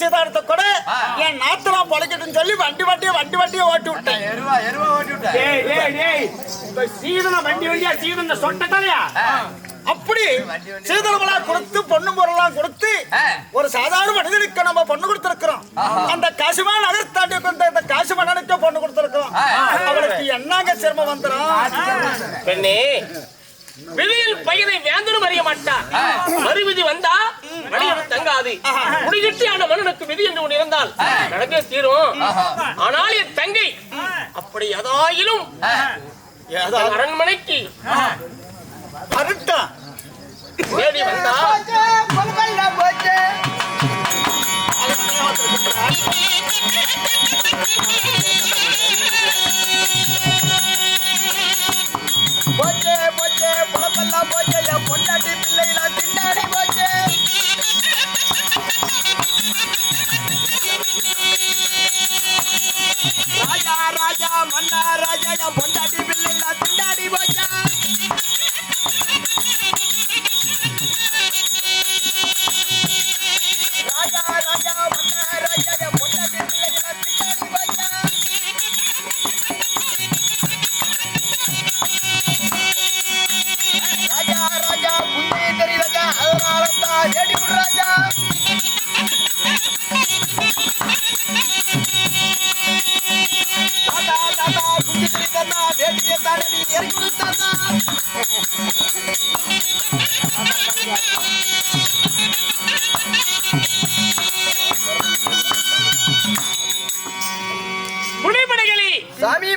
சீதாரத்தை கூட என் நாத்தனா பொழைக்கட்டும்னு சொல்லி வண்டி வண்டியை வண்டி வண்டியை ஓட்டி விட்டேன். எருவா எருவா ஓட்டி விட்டேன் டேய் டேய் டேய் இப்ப சீதன வண்டி வண்டியா சீதன சொட்ட தலையா? அப்படி சீதனமெல்லாம் கொடுத்து பொண்ணு பொருளாம் கொடுத்து ஒரு சாதாரண மனிதனுக்கு நம்ம பொண்ணு கொடுத்திருக்கிறோம். அந்த காசுமா நகர் தாண்டி கொண்ட இந்த காசு மன்னனுக்கு பொண்ணு கொடுத்திருக்கிறோம். அவளுக்கு என்னங்க சிரமம் வந்துடும் பெண்ணே விதியில் பையனை வேந்தனும் அறிய மாட்டார் மறுவிதி வந்தா வழியில் தங்காது. முடிகிட்டியான மன்னனுக்கு விதி என்று ஒன்று இருந்தால் நடந்தே தீரும். ஆனால் என் தங்கை அப்படி ஏதாயிலும் தன் அரண்மனைக்கு அருட்டா. தேடி வந்தா போச்சே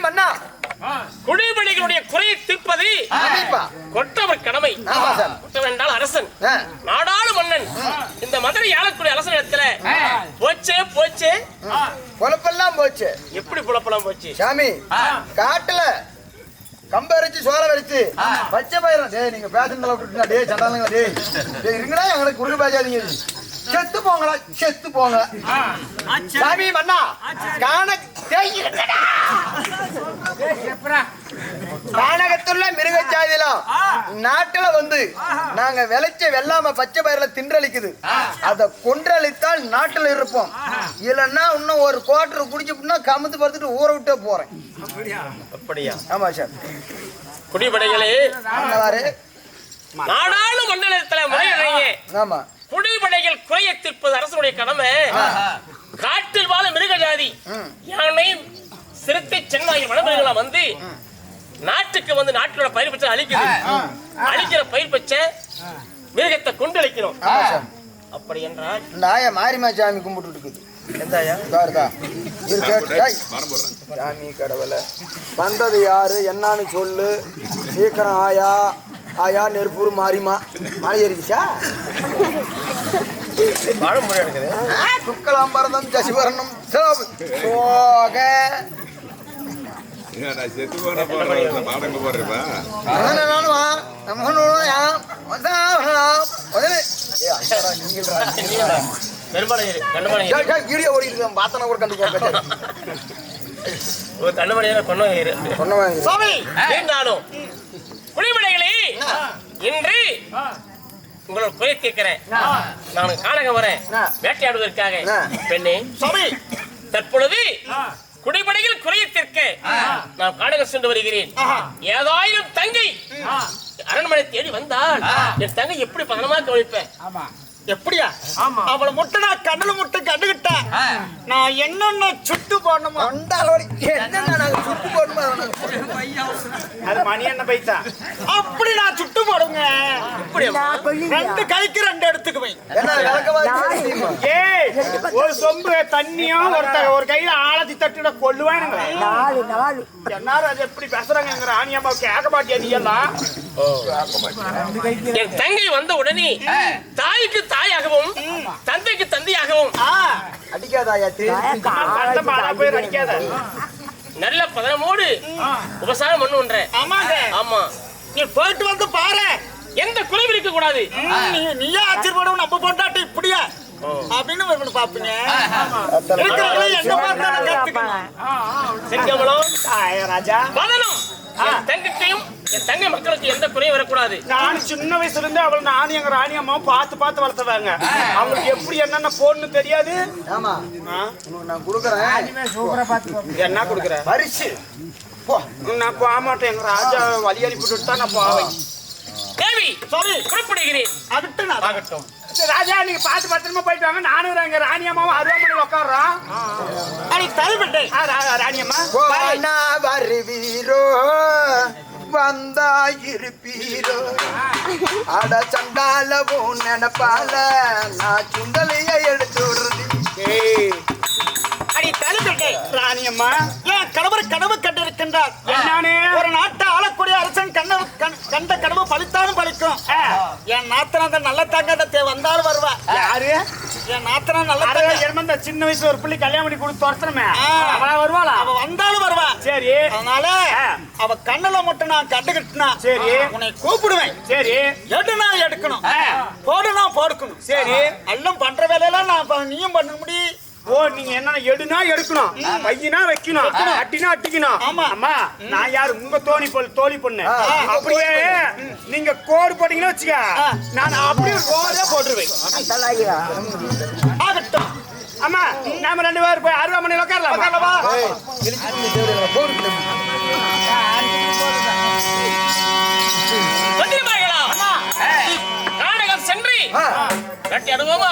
மன்னா குடிபடைகளுடைய குறையை தீர்ப்பது கொற்றவர் கடமை. கொற்றவன் என்றால் அரசன். நாடாளு மன்னன் இந்த மதுரை ஆளக்கூடிய அரசன் இடத்துல போச்சே போச்சே. பொழப்பெல்லாம் போச்சு. எப்படி புலப்பலாம் போச்சு? சாமி காட்டுல கம்ப அரைச்சு சோள வரைச்சு பச்சை பயிரம் டேய் நீங்க பேசுனதுல விட்டுட்டா டேய் சண்டாளுங்க டேய். டேய் இருங்கடா எங்களுக்கு குறுக்கு பேசாதீங்க செத்து போங்களா செத்து போங்க சாமி மன்னா காண. கானகத்துள்ள மிருகச்சாதிலம் நாட்டுல வந்து நாங்க விளைச்ச வெள்ளாம பச்சை பயிரில தின்றளிக்குது. அத கொன்றளித்தால் நாட்டுல இருப்போம். இல்லைன்னா இன்னும் ஒரு குவார்டர் குடிச்சுப்புனா கமுத்து படுத்துட்டு ஊற விட்டே போறேன். அப்படியா? ஆமா சார். குடிபடைகளே. நாடாளு மண்டலத்துல ஆமா. குடிபடைகள் குறையை தீர்ப்பது அரசனுடைய கடமை. காட்டில் வாழும் மிருக ஜாதி. யானை சிறுத்தை சென்னாய் வனமிருகலாம் வந்து நாட்டுக்கு வந்து நாட்டோட பயிர் பச்சை அழிக்குது. அழிக்கிற பயிர் பச்சை மிருகத்தை கொண்டு சார் அப்படி என்றால் ஆயா மாரிமா சாமி கும்பிட்டு இருக்குது. சாமி கடவுளை. வந்தது யாரு? என்னன்னு சொல்லு. சீக்கிரம் ஆயா. ஆயா நெருப்பூர் மாரிமா. மழை ஏறிடுச்சா? வாழமொழி எடுக்குது. சுக்கலாம்பரதம் சசிவரணம் நான் செத்து போன பாடங்க நம்மனுடைய பெரும்பாலும் கண்ணுமணி வீடியோ ஓடிட்டு பார்த்தன கூட கண்டு போக ஒரு கொண்டு குடிமடைகளே இன்று உங்களோட குறை கேட்கிறேன். நான் காணக வரேன். வேட்டையாடுவதற்காக. பெண்ணே தற்பொழுது குடிபடையில் குறையத்திற்கு நான் காணக சென்று வருகிறேன். ஏதாயிரம் தங்கை அரண்மனை தேடி வந்தால் என் தங்கை எப்படி பதனமா கவனிப்பேன்? எப்படியா? அவளை முட்டை நான் கண்ணுல முட்டை கண்டுகிட்டேன் நான் என்னென்ன சுட்டு போடணுமோ? என்ன நாங்க சுட்டு போடுமா அது மணி என்ன பைசா? அப்படி நான் சுட்டு போடுங்க. ரெண்டு கைக்கு ரெண்டு எடுத்துக்குவேன் என்ன விளக்கமா ஏய் ஒரு சொம்பு தண்ணியும் ஒருத்தர் ஒரு கையில ஆழத்தி தட்டுட கொள்ளுவானுங்க. நாலு நாலு. எல்லாரும் அது எப்படி பேசுறாங்கிற ஆணியம்மா கேட்க மாட்டியா நீ எல்லாம்? என் தங்கை வந்த உடனே தாய்க்கு தாயாகவும் தந்தைக்கு தந்தையாகவும் அடிக்காதாயா போய் அடிக்காத. நல்ல பதனமோடு உபசாரம் பண்ணுன்ற. ஆமாங்க. ஆமா. நீ போயிட்டு வந்து பாரு. எந்த குறைவு இருக்க கூடாது நீ நீயே ஆச்சரியப்படும் நம்ம பொண்டாட்டி இப்படியா? அப்படின்னு பாப்பீங்க கத்துக்கணும் செங்கமலம் ராஜா. வதனம். என் தங்கத்தையும் என் தங்கை மக்களுக்கு எந்த குறையும் வரக்கூடாது. நான் சின்ன வயசுல இருந்து அவளை நானும் எங்க ராணி அம்மாவும் பார்த்து பார்த்து வளர்த்தவாங்க. அவங்களுக்கு எப்படி என்னென்ன போடணும் தெரியாது. ஆமா. நான் கொடுக்குறேன். என்ன கொடுக்குற? பரிசு. போ. நான் போக மாட்டேன். எங்க ராஜா வழி அனுப்பிட்டு தான் நான் போவேன். தேவி சரி. புறப்படுகிறேன் ஆகட்டும் நான் ஆகட்டும். ராஜா நீங்க பார்த்து பத்திரமா போயிட்டு வாங்க. நானும் எங்க ராணி அம்மாவும் அருவாமனையில் உட்காடுறோம் அடி தலைவட்டை ஆ, ரா- ராணி அம்மா. போனா வருவீரோ? வந்தா இருப்பீரோ அட சண்டாலவும் நினைப்பால. நான் சுண்டலைய எடுத்து விடுறது அடி தலைவட்டை ராணி அம்மா ஏன் கணவர் கனவு கண்டிருக்கின்றார்? ஒரு நாட்டை ஆளக்கூடிய அரசன் கண்ண கண்- கண்ட கனவு பலித்தாலும் பலிக்கும் ஆ, என் நாத்தனா அந்த நல்ல தங்கத்தை வந்தாலும் வருவா. யாரு? என் நாத்தனா நல்ல தங்க சின்ன வயசுல ஒரு பிள்ளை கல்யாணம் பண்ணி கொடுத்து துரத்துறமே ஆ. அவளா வருவாளா? அவ வந்தாலும் வருவா. சரி. அதனால. அவ கண்ணுல மட்டும் நான் கண்டுகிட்டுனா சரி. உன்னை கூப்பிடுவேன். சரி. எடுனா எடுக்கணும். போடுனா போடுக்கணும். சரி. எல்லாம் பண்ற வேலையெல்லாம் நான் நீயும் பண்ண முடியும். ஓ நீங்க என்ன எடுனா எடுக்கணும். வையினா வைக்கணும். அட்டினா அட்டிக்கணும். ஆமா. அம்மா நான் யாரு? உங்க தோணி பொல் தோழி பொண்ணு. அப்படியே நீங்க கோடு போட்டீங்கன்னா வச்சுக்க. நான் அப்படியே கோடே போட்டுருவேன். ஆகட்டும். அம்மா நாம ரெண்டு பேரும் போய் அருவாமனையில் உட்காரலாம் உட்காரவா? வந்திருப்பார்களா நாடகம் சென்று. கட்டி அனுபவமா.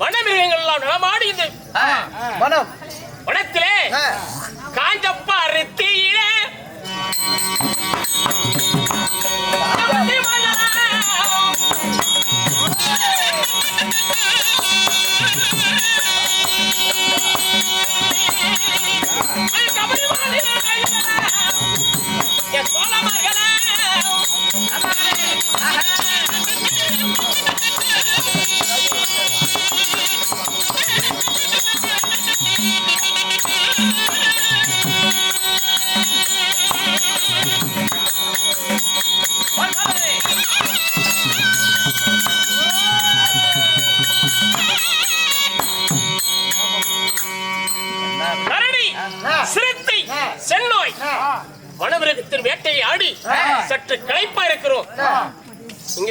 வனமிருகங்கள் எல்லாம் நடமாடி இந்த மனம் வனத்திலே ஆ. காஞ்ச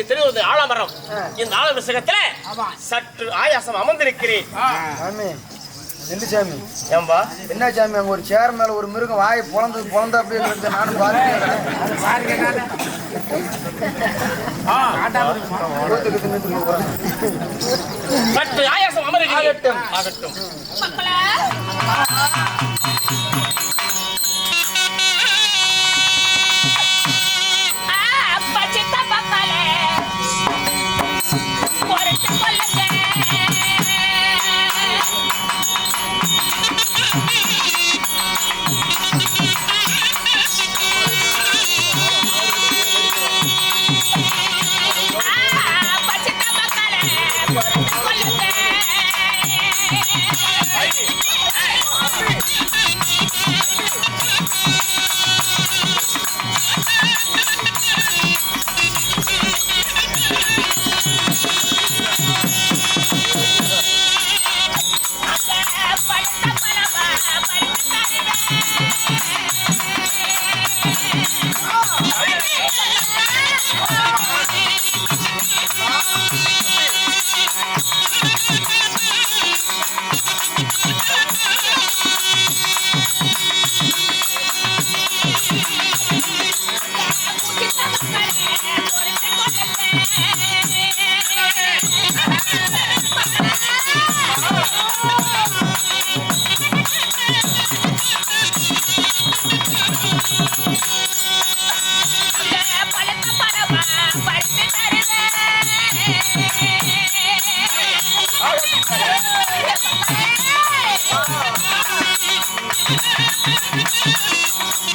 இங்க தெரிவது ஆலமரம். இந்த ஆலமிருகத்துல சற்று ஆயாசம் அமர்ந்திருக்கிறேன். சாமி ஏம்பா? என்ன சாமி அங்க ஒரு சேர் மேல ஒரு மிருகம் வாய் பொழந்து பொழந்தா கிடக்குது. நானும் சற்று ஆயாசம் அமருகிறேன். ஆகட்டும். ஆகட்டும். மக்களே.